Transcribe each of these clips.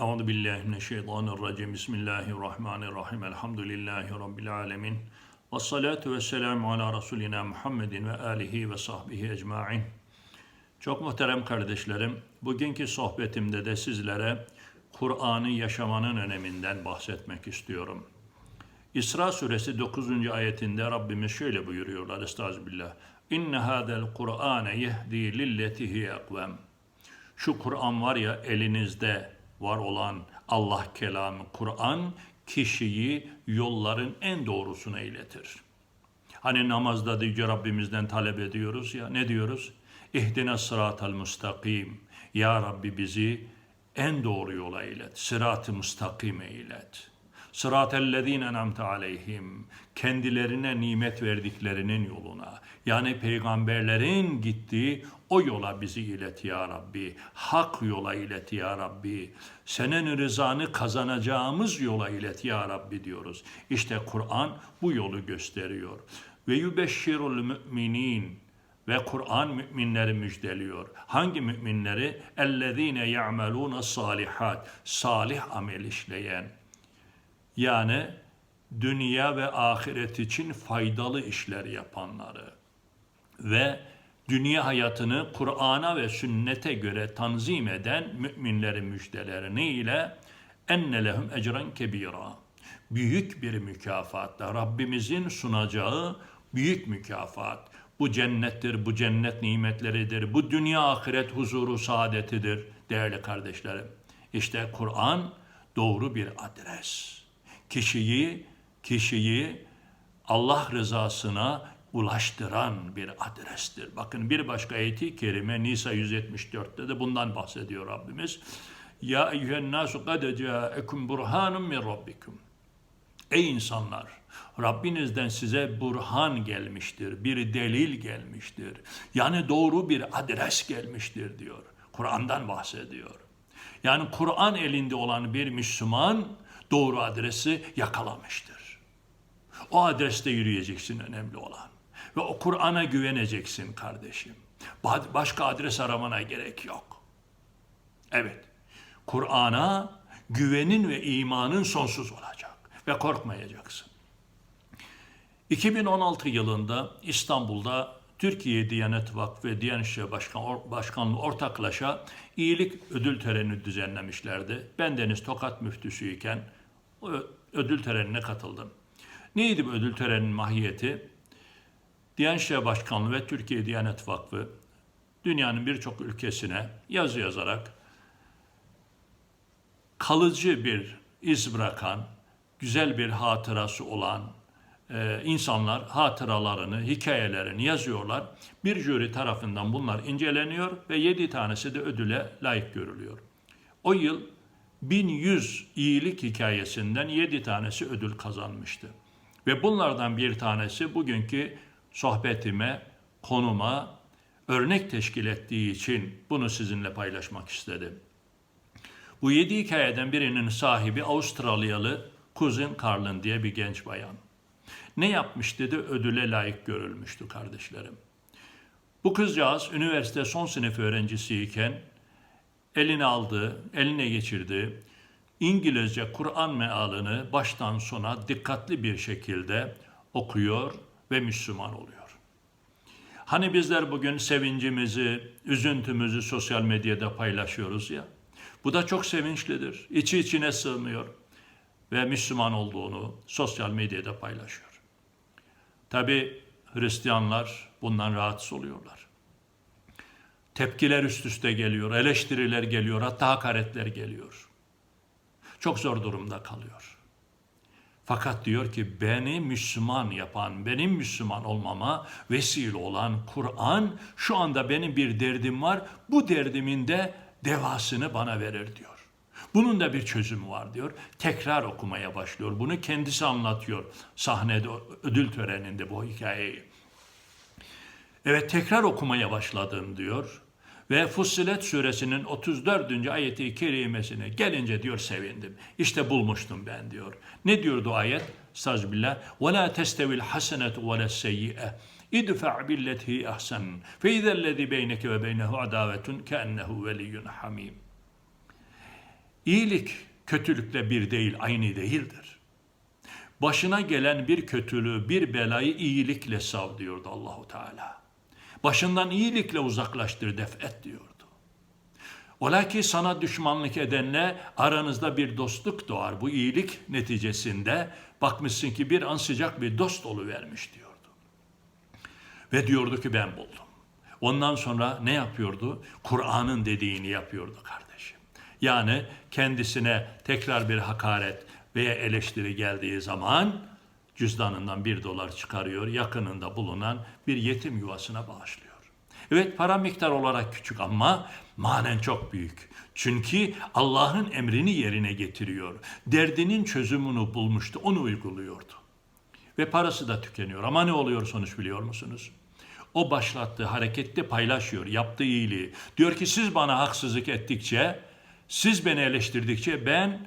Euzu billahi mineşşeytanirracim. Bismillahirrahmanirrahim. Elhamdülillahi rabbil alamin. Ves salatu vesselamu ala rasulina Muhammedin ve alihi ve sahbihi ecmaîn. Çok muhterem kardeşlerim, bugünkü sohbetimde de sizlere Kur'an'ı yaşamanın öneminden bahsetmek istiyorum. İsra suresi 9. ayetinde Rabbimiz şöyle buyuruyorlar Estağfirullah. İnne hadel Kur'ane yehdi lilleti hiye. Şu Kur'an var ya elinizde var olan Allah kelamı Kur'an kişiyi yolların en doğrusuna iletir. Hani namazda da Yüce Rabbimizden talep ediyoruz ya ne diyoruz? İhdina sıratal mustakim. Ya Rabbi bizi en doğru yola ilet. Sırat-ı müstakime ilet. Sıratellezine en'amte aleyhim. Kendilerine nimet verdiklerinin yoluna. Yani peygamberlerin gittiği o yola bizi ilet ya Rabbi. Hak yola ilet ya Rabbi. Senin rızanı kazanacağımız yola ilet ya Rabbi diyoruz. İşte Kur'an bu yolu gösteriyor. Ve yubeşşirul müminin ve Kur'an müminleri müjdeliyor. Hangi müminleri? Ellezine ya'melun salihat. Salih amel işleyen. Yani dünya ve ahiret için faydalı işler yapanları ve dünya hayatını Kur'an'a ve sünnete göre tanzim eden müminlerin müjdelerini ile enne lehum ecran kebira. Büyük bir mükafatla Rabbimizin sunacağı büyük mükafat. Bu cennettir, bu cennet nimetleridir, bu dünya ahiret huzuru saadetidir değerli kardeşlerim. İşte Kur'an doğru bir adres. Kişiyi, kişiyi Allah rızasına ulaştıran bir adrestir. Bakın bir başka ayeti kerime Nisa 174'te de bundan bahsediyor Rabbimiz. Ya eyyühen nasu kad ca'ekum burhanun min rabbikum. Ey insanlar! Rabbinizden size burhan gelmiştir, bir delil gelmiştir. Yani doğru bir adres gelmiştir diyor. Kur'an'dan bahsediyor. Yani Kur'an elinde olan bir Müslüman doğru adresi yakalamıştır. O adreste yürüyeceksin önemli olan. Ve o Kur'an'a güveneceksin kardeşim. Başka adres aramana gerek yok. Evet, Kur'an'a güvenin ve imanın sonsuz olacak ve korkmayacaksın. 2016 yılında İstanbul'da Türkiye Diyanet Vakfı ve Diyanet İşleri Başkan, Başkanlığı ortaklaşa iyilik ödül töreni düzenlemişlerdi. Ben Deniz Tokat müftüsüyken o ödül törenine katıldım. Neydi bu ödül töreninin mahiyeti? Diyanet İşleri Başkanlığı ve Türkiye Diyanet Vakfı dünyanın birçok ülkesine yazı yazarak kalıcı bir iz bırakan, güzel bir hatırası olan e, insanlar hatıralarını, hikayelerini yazıyorlar. Bir jüri tarafından bunlar inceleniyor ve yedi tanesi de ödüle layık görülüyor. O yıl 1100 iyilik hikayesinden yedi tanesi ödül kazanmıştı. Ve bunlardan bir tanesi bugünkü sohbetime, konuma örnek teşkil ettiği için bunu sizinle paylaşmak istedim. Bu yedi hikayeden birinin sahibi Avustralyalı Kuzin Carlin diye bir genç bayan. Ne yapmış dedi ödüle layık görülmüştü kardeşlerim. Bu kızcağız üniversite son sınıf öğrencisiyken eline aldı, eline geçirdi. İngilizce Kur'an mealını baştan sona dikkatli bir şekilde okuyor ve Müslüman oluyor. Hani bizler bugün sevincimizi, üzüntümüzü sosyal medyada paylaşıyoruz ya. Bu da çok sevinçlidir. İçi içine sığmıyor ve Müslüman olduğunu sosyal medyada paylaşıyor. Tabi Hristiyanlar bundan rahatsız oluyorlar. Tepkiler üst üste geliyor, eleştiriler geliyor, hatta hakaretler geliyor. Çok zor durumda kalıyor. Fakat diyor ki beni Müslüman yapan, benim Müslüman olmama vesile olan Kur'an şu anda benim bir derdim var. Bu derdimin de devasını bana verir diyor. Bunun da bir çözümü var diyor. Tekrar okumaya başlıyor. Bunu kendisi anlatıyor sahnede ödül töreninde bu hikayeyi. Evet tekrar okumaya başladım diyor. Ve Fussilet suresinin 34. ayeti kerimesine gelince diyor sevindim. İşte bulmuştum ben diyor. Ne diyordu ayet? Sazbillah. Ve la testevil hasenetu ve seyyi'e. İdfa billeti ahsen. Fe izellezi beyneke ve beynehu adavetun keennehu veliyyun hamim. İyilik kötülükle bir değil, aynı değildir. Başına gelen bir kötülüğü, bir belayı iyilikle sav diyordu Allahu Teala. Başından iyilikle uzaklaştır, def et diyordu. Ola ki sana düşmanlık edenle aranızda bir dostluk doğar. Bu iyilik neticesinde bakmışsın ki bir an sıcak bir dost vermiş diyordu. Ve diyordu ki ben buldum. Ondan sonra ne yapıyordu? Kur'an'ın dediğini yapıyordu kardeşim. Yani kendisine tekrar bir hakaret veya eleştiri geldiği zaman cüzdanından bir dolar çıkarıyor, yakınında bulunan bir yetim yuvasına bağışlıyor. Evet para miktar olarak küçük ama manen çok büyük. Çünkü Allah'ın emrini yerine getiriyor. Derdinin çözümünü bulmuştu, onu uyguluyordu. Ve parası da tükeniyor. Ama ne oluyor sonuç biliyor musunuz? O başlattığı harekette paylaşıyor, yaptığı iyiliği. Diyor ki siz bana haksızlık ettikçe, siz beni eleştirdikçe ben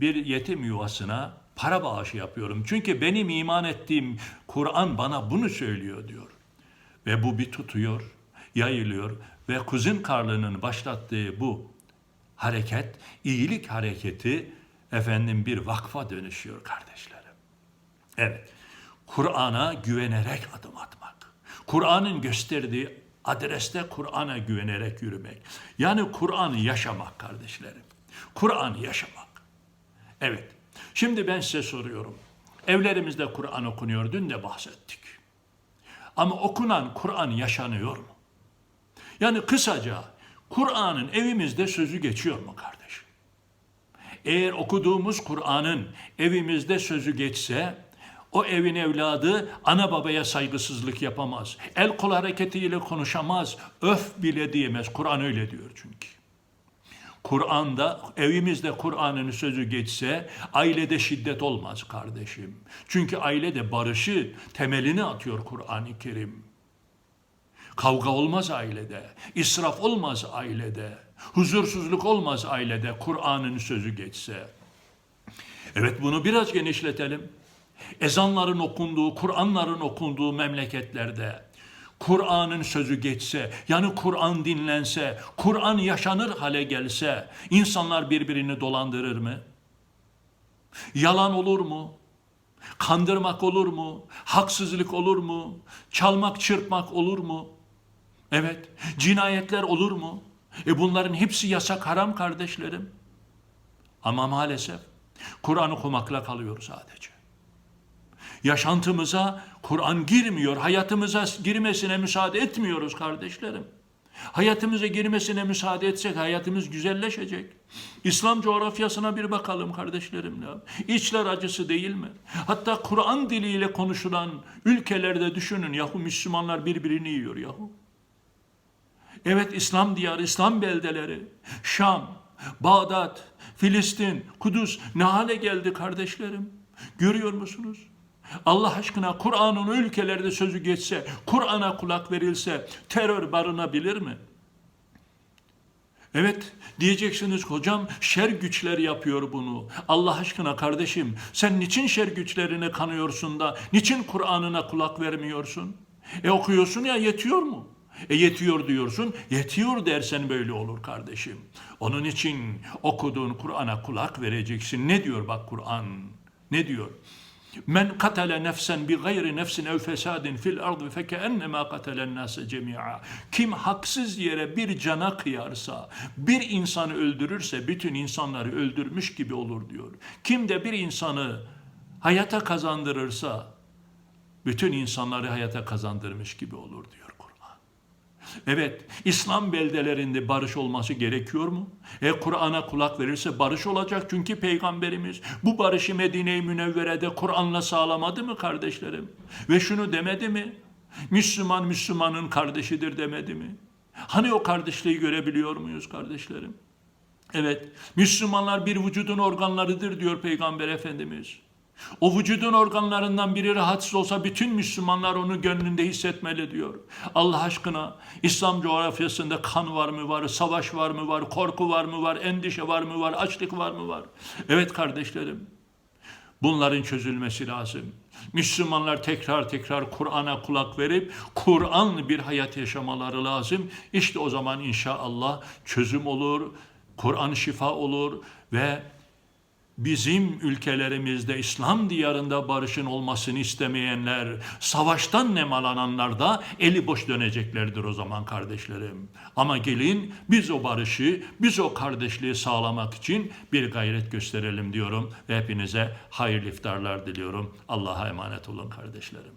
bir yetim yuvasına para bağışı yapıyorum. Çünkü benim iman ettiğim Kur'an bana bunu söylüyor diyor. Ve bu bir tutuyor, yayılıyor ve Kuzin Karlı'nın başlattığı bu hareket, iyilik hareketi efendim bir vakfa dönüşüyor kardeşlerim. Evet, Kur'an'a güvenerek adım atmak. Kur'an'ın gösterdiği adreste Kur'an'a güvenerek yürümek. Yani Kur'an'ı yaşamak kardeşlerim. Kur'an'ı yaşamak. Evet. Şimdi ben size soruyorum. Evlerimizde Kur'an okunuyor. Dün de bahsettik. Ama okunan Kur'an yaşanıyor mu? Yani kısaca Kur'an'ın evimizde sözü geçiyor mu kardeşim? Eğer okuduğumuz Kur'an'ın evimizde sözü geçse o evin evladı ana babaya saygısızlık yapamaz. El kol hareketiyle konuşamaz. Öf bile diyemez. Kur'an öyle diyor çünkü. Kur'an'da evimizde Kur'an'ın sözü geçse ailede şiddet olmaz kardeşim. Çünkü ailede barışı temelini atıyor Kur'an-ı Kerim. Kavga olmaz ailede, israf olmaz ailede, huzursuzluk olmaz ailede Kur'an'ın sözü geçse. Evet bunu biraz genişletelim. Ezanların okunduğu, Kur'anların okunduğu memleketlerde Kur'an'ın sözü geçse, yani Kur'an dinlense, Kur'an yaşanır hale gelse, insanlar birbirini dolandırır mı? Yalan olur mu? Kandırmak olur mu? Haksızlık olur mu? Çalmak, çırpmak olur mu? Evet, cinayetler olur mu? E bunların hepsi yasak, haram kardeşlerim. Ama maalesef Kur'an okumakla kalıyor sadece. Yaşantımıza Kur'an girmiyor, hayatımıza girmesine müsaade etmiyoruz kardeşlerim. Hayatımıza girmesine müsaade etsek hayatımız güzelleşecek. İslam coğrafyasına bir bakalım kardeşlerim. İçler acısı değil mi? Hatta Kur'an diliyle konuşulan ülkelerde düşünün yahu Müslümanlar birbirini yiyor yahu. Evet İslam diyarı, İslam beldeleri, Şam, Bağdat, Filistin, Kudüs ne hale geldi kardeşlerim? Görüyor musunuz? Allah aşkına Kur'an'ın ülkelerde sözü geçse, Kur'an'a kulak verilse terör barınabilir mi? Evet diyeceksiniz hocam şer güçler yapıyor bunu. Allah aşkına kardeşim sen niçin şer güçlerine kanıyorsun da niçin Kur'an'ına kulak vermiyorsun? E okuyorsun ya yetiyor mu? E yetiyor diyorsun, yetiyor dersen böyle olur kardeşim. Onun için okuduğun Kur'an'a kulak vereceksin. Ne diyor bak Kur'an? Ne diyor? Men katale nefsen bi gayri nefsin ev fesadin fil ardı fekennema katelen nase cemi'a. Kim haksız yere bir cana kıyarsa, bir insanı öldürürse bütün insanları öldürmüş gibi olur diyor. Kim de bir insanı hayata kazandırırsa bütün insanları hayata kazandırmış gibi olur diyor. Evet, İslam beldelerinde barış olması gerekiyor mu? E Kur'an'a kulak verirse barış olacak çünkü Peygamberimiz bu barışı Medine-i Münevvere'de Kur'an'la sağlamadı mı kardeşlerim? Ve şunu demedi mi? Müslüman Müslümanın kardeşidir demedi mi? Hani o kardeşliği görebiliyor muyuz kardeşlerim? Evet, Müslümanlar bir vücudun organlarıdır diyor Peygamber Efendimiz. O vücudun organlarından biri rahatsız olsa bütün Müslümanlar onu gönlünde hissetmeli diyor. Allah aşkına İslam coğrafyasında kan var mı var, savaş var mı var, korku var mı var, endişe var mı var, açlık var mı var? Evet kardeşlerim. Bunların çözülmesi lazım. Müslümanlar tekrar tekrar Kur'an'a kulak verip Kur'an bir hayat yaşamaları lazım. İşte o zaman inşallah çözüm olur, Kur'an şifa olur ve bizim ülkelerimizde İslam diyarında barışın olmasını istemeyenler, savaştan nemalananlar da eli boş döneceklerdir o zaman kardeşlerim. Ama gelin biz o barışı, biz o kardeşliği sağlamak için bir gayret gösterelim diyorum ve hepinize hayırlı iftarlar diliyorum. Allah'a emanet olun kardeşlerim.